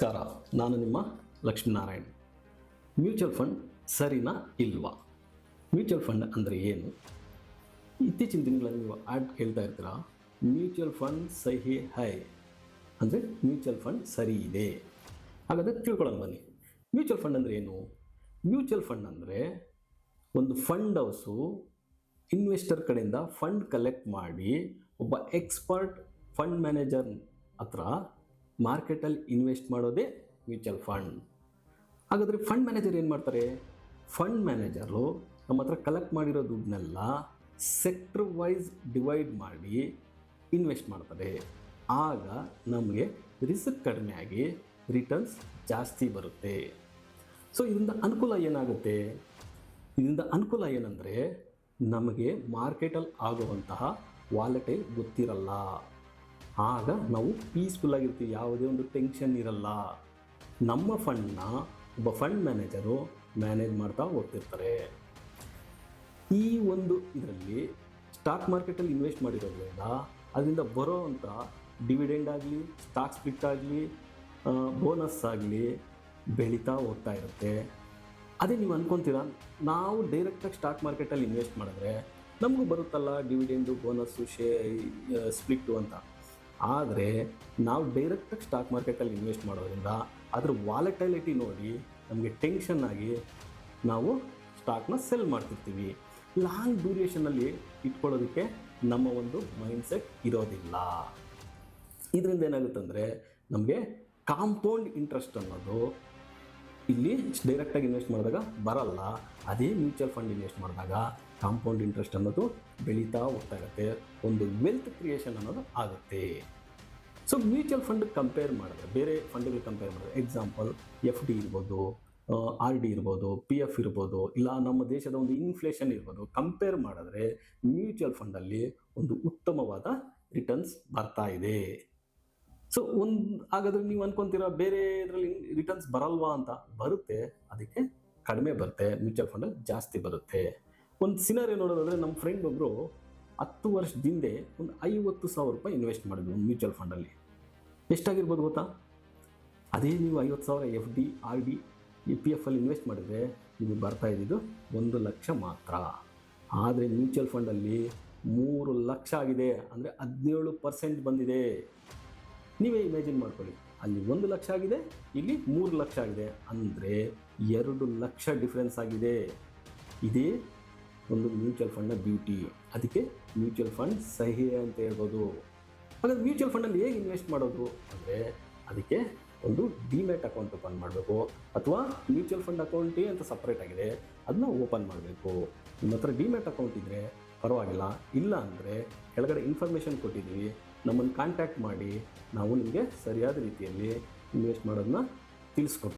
ನಮಸ್ಕಾರ, ನಾನು ನಿಮ್ಮ ಲಕ್ಷ್ಮೀನಾರಾಯಣ್. ಮ್ಯೂಚುವಲ್ ಫಂಡ್ ಸರಿನಾ ಇಲ್ವಾ? ಮ್ಯೂಚುವಲ್ ಫಂಡ್ ಅಂದರೆ ಏನು? ಇತ್ತೀಚಿನ ದಿನಗಳಲ್ಲಿ ನೀವು ಆ್ಯಡ್ ಕೇಳ್ತಾ ಇರ್ತೀರಾ, ಮ್ಯೂಚುವಲ್ ಫಂಡ್ ಸಹಿ ಹೈ ಅಂದರೆ ಮ್ಯೂಚುವಲ್ ಫಂಡ್ ಸರಿ ಇದೆ. ಹಾಗಾದರೆ ತಿಳ್ಕೊಳ್ಳೋಣ ಬನ್ನಿ. ಮ್ಯೂಚುವಲ್ ಫಂಡ್ ಅಂದರೆ ಏನು? ಮ್ಯೂಚುವಲ್ ಫಂಡ್ ಅಂದರೆ ಒಂದು ಫಂಡ್ ಹೌಸು ಇನ್ವೆಸ್ಟರ್ ಕಡೆಯಿಂದ ಫಂಡ್ ಕಲೆಕ್ಟ್ ಮಾಡಿ ಒಬ್ಬ ಎಕ್ಸ್ಪರ್ಟ್ ಫಂಡ್ ಮ್ಯಾನೇಜರ್ ಹತ್ರ ಮಾರ್ಕೆಟಲ್ಲಿ ಇನ್ವೆಸ್ಟ್ ಮಾಡೋದೇ ಮ್ಯೂಚುವಲ್ ಫಂಡ್. ಹಾಗಾದರೆ ಫಂಡ್ ಮ್ಯಾನೇಜರ್ ಏನು ಮಾಡ್ತಾರೆ? ಫಂಡ್ ಮ್ಯಾನೇಜರು ನಮ್ಮ ಹತ್ರ ಕಲೆಕ್ಟ್ ಮಾಡಿರೋ ದುಡ್ಡನ್ನೆಲ್ಲ ಸೆಕ್ಟರ್ ವೈಸ್ ಡಿವೈಡ್ ಮಾಡಿ ಇನ್ವೆಸ್ಟ್ ಮಾಡ್ತಾರೆ. ಆಗ ನಮಗೆ ರಿಸ್ಕ್ ಆಗಿ ರಿಟರ್ನ್ಸ್ ಜಾಸ್ತಿ ಬರುತ್ತೆ. ಸೊ ಇದರಿಂದ ಅನುಕೂಲ ಏನಾಗುತ್ತೆ? ಇದರಿಂದ ಅನುಕೂಲ ಏನಂದರೆ ನಮಗೆ ಮಾರ್ಕೆಟಲ್ಲಿ ಆಗುವಂತಹ ವಾಲೆಟೈಲ್ ಗೊತ್ತಿರಲ್ಲ. ಆಗ ನಾವು ಪೀಸ್ಫುಲ್ ಆಗಿರ್ತೀವಿ. ಯಾವುದೇ ಒಂದು ಟೆನ್ಷನ್ ಇರಲ್ಲ. ನಮ್ಮ ಫಂಡ್ನ ಒಬ್ಬ ಫಂಡ್ ಮ್ಯಾನೇಜರು ಮ್ಯಾನೇಜ್ ಮಾಡ್ತಾ ಹೋಗ್ತಿರ್ತಾರೆ. ಈ ಒಂದು ಇದರಲ್ಲಿ ಸ್ಟಾಕ್ ಮಾರ್ಕೆಟಲ್ಲಿ ಇನ್ವೆಸ್ಟ್ ಮಾಡಿರೋದ್ರಿಂದ ಅದರಿಂದ ಬರೋವಂಥ ಡಿವಿಡೆಂಡ್ ಆಗಲಿ ಸ್ಟಾಕ್ ಸ್ಪ್ಲಿಟ್ ಆಗಲಿ ಬೋನಸ್ ಆಗಲಿ ಬೆಳೀತಾ ಹೋಗ್ತಾ ಇರುತ್ತೆ. ಅದೇ ನೀವು ಅನ್ಕೊತೀರಾ? ನಾವು ಡೈರೆಕ್ಟಾಗಿ ಸ್ಟಾಕ್ ಮಾರ್ಕೆಟಲ್ಲಿ ಇನ್ವೆಸ್ಟ್ ಮಾಡಿದ್ರೆ ನಮಗೂ ಬರುತ್ತಲ್ಲ ಡಿವಿಡೆಂಡು ಬೋನಸ್ಸು ಶೇ ಸ್ಪ್ಲಿಟ್ಟು ಅಂತ. ಆದರೆ ನಾವು ಡೈರೆಕ್ಟಾಗಿ ಸ್ಟಾಕ್ ಮಾರ್ಕೆಟಲ್ಲಿ ಇನ್ವೆಸ್ಟ್ ಮಾಡೋದ್ರಿಂದ ಅದ್ರ ವಾಲೆಟೈಲಿಟಿ ನೋಡಿ ನಮಗೆ ಟೆನ್ಷನ್ ಆಗಿ ನಾವು ಸ್ಟಾಕ್ನ ಸೆಲ್ ಮಾಡ್ತಿರ್ತೀವಿ. ಲಾಂಗ್ ಡ್ಯೂರೇಷನಲ್ಲಿ ಇಟ್ಕೊಳ್ಳೋದಕ್ಕೆ ನಮ್ಮ ಒಂದು ಮೈಂಡ್ಸೆಟ್ ಇರೋದಿಲ್ಲ. ಇದರಿಂದ ಏನಾಗುತ್ತೆ ಅಂದರೆ ನಮಗೆ ಕಾಂಪೌಂಡ್ ಇಂಟ್ರೆಸ್ಟ್ ಅನ್ನೋದು ಇಲ್ಲಿ ಡೈರೆಕ್ಟಾಗಿ ಇನ್ವೆಸ್ಟ್ ಮಾಡಿದಾಗ ಬರಲ್ಲ. ಅದೇ ಮ್ಯೂಚುವಲ್ ಫಂಡ್ ಇನ್ವೆಸ್ಟ್ ಮಾಡಿದಾಗ ಕಾಂಪೌಂಡ್ ಇಂಟ್ರೆಸ್ಟ್ ಅನ್ನೋದು ಬೆಳೀತಾ ಹೋಗ್ತಾ ಇರುತ್ತೆ. ಒಂದು ವೆಲ್ತ್ ಕ್ರಿಯೇಷನ್ ಅನ್ನೋದು ಆಗುತ್ತೆ. ಸೊ ಮ್ಯೂಚುವಲ್ ಫಂಡ್ ಕಂಪೇರ್ ಮಾಡಿದ್ರೆ, ಬೇರೆ ಫಂಡ್ಗಳು ಕಂಪೇರ್ ಮಾಡಿದ್ರೆ ಎಕ್ಸಾಂಪಲ್ ಎಫ್ ಡಿ ಇರ್ಬೋದು ಆರ್ ಡಿ ಇರ್ಬೋದು ಪಿ ಎಫ್ ಇರ್ಬೋದು, ಇಲ್ಲ ನಮ್ಮ ದೇಶದ ಒಂದು ಇನ್ಫ್ಲೇಷನ್ ಇರ್ಬೋದು ಕಂಪೇರ್ ಮಾಡಿದ್ರೆ ಮ್ಯೂಚುವಲ್ ಫಂಡಲ್ಲಿ ಒಂದು ಉತ್ತಮವಾದ ರಿಟರ್ನ್ಸ್ ಬರ್ತಾ ಇದೆ. ಸೊ ಒಂದು ಹಾಗಾದ್ರೆ ನೀವು ಅನ್ಕೊಂತೀರಾ ಬೇರೆ ಇದರಲ್ಲಿ ರಿಟರ್ನ್ಸ್ ಬರಲ್ವಾ ಅಂತ? ಬರುತ್ತೆ. ಅದಕ್ಕೆ ಕಡಿಮೆ ಬರುತ್ತೆ. ಮ್ಯೂಚುವಲ್ ಫಂಡಲ್ಲಿ ಜಾಸ್ತಿ ಬರುತ್ತೆ. ಒಂದು ಸಿನಾರಿ ನೋಡೋದಾದ್ರೆ ನಮ್ಮ ಫ್ರೆಂಡ್ ಒಬ್ಬರು ಹತ್ತು ವರ್ಷದಿಂದೆ ಒಂದು ಐವತ್ತು ಸಾವಿರ ರೂಪಾಯಿ ಇನ್ವೆಸ್ಟ್ ಮಾಡಿದ್ರು ಒಂದು ಮ್ಯೂಚುವಲ್ ಫಂಡಲ್ಲಿ ಎಷ್ಟಾಗಿರ್ಬೋದು ಗೊತ್ತಾ? ಅದೇ ನೀವು ಐವತ್ತು ಸಾವಿರ F D R D E P F ಅಲ್ಲಿ ಇನ್ವೆಸ್ಟ್ ಮಾಡಿದರೆ ನಿಮಗೆ ಬರ್ತಾ ಇದ್ದಿದ್ದು ಒಂದು ಲಕ್ಷ ಮಾತ್ರ. ಆದರೆ ಮ್ಯೂಚುವಲ್ ಫಂಡಲ್ಲಿ ಮೂರು ಲಕ್ಷ ಆಗಿದೆ. ಅಂದರೆ ಹದಿನೇಳು ಪರ್ಸೆಂಟ್ ಬಂದಿದೆ. ನೀವೇ ಇಮ್ಯಾಜಿನ್ ಮಾಡ್ಕೊಳ್ಳಿ. ಅಲ್ಲಿ ಒಂದು ಲಕ್ಷ ಆಗಿದೆ, ಇಲ್ಲಿ ಮೂರು ಲಕ್ಷ ಆಗಿದೆ. ಅಂದರೆ ಎರಡು ಲಕ್ಷ ಡಿಫ್ರೆನ್ಸ್ ಆಗಿದೆ. ಇದೇ ಒಂದು ಮ್ಯೂಚುವಲ್ ಫಂಡ್ನ ಬ್ಯೂಟಿ ಅದಕ್ಕೆ ಮ್ಯೂಚುವಲ್ ಫಂಡ್ ಸಹಿ ಅಂತ ಹೇಳ್ಬೋದು. ಹಾಗಾದ್ರೆ ಮ್ಯೂಚುವಲ್ ಫಂಡಲ್ಲಿ ಹೇಗೆ ಇನ್ವೆಸ್ಟ್ ಮಾಡೋದು? ಅಂದರೆ ಅದಕ್ಕೆ ಒಂದು ಡಿಮ್ಯಾಟ್ ಅಕೌಂಟ್ ಓಪನ್ ಮಾಡಬೇಕು. ಅಥವಾ ಮ್ಯೂಚುವಲ್ ಫಂಡ್ ಅಕೌಂಟೇ ಅಂತ ಸಪ್ರೇಟ್ ಆಗಿದೆ. ಅದನ್ನ ಓಪನ್ ಮಾಡಬೇಕು. ನಿಮ್ಮ ಹತ್ರ ಡಿಮ್ಯಾಟ್ ಅಕೌಂಟ್ ಇದ್ದರೆ ಪರವಾಗಿಲ್ಲ. ಇಲ್ಲ ಅಂದರೆ ಕೆಳಗಡೆ ಇನ್ಫಾರ್ಮೇಷನ್ ಕೊಟ್ಟಿದ್ದೀವಿ. ನಮ್ಮನ್ನು ಕಾಂಟ್ಯಾಕ್ಟ್ ಮಾಡಿ, ನಾವು ನಿಮಗೆ ಸರಿಯಾದ ರೀತಿಯಲ್ಲಿ ಇನ್ವೆಸ್ಟ್ ಮಾಡೋದನ್ನ ತಿಳಿಸ್ಕೊಡ್ತೀವಿ.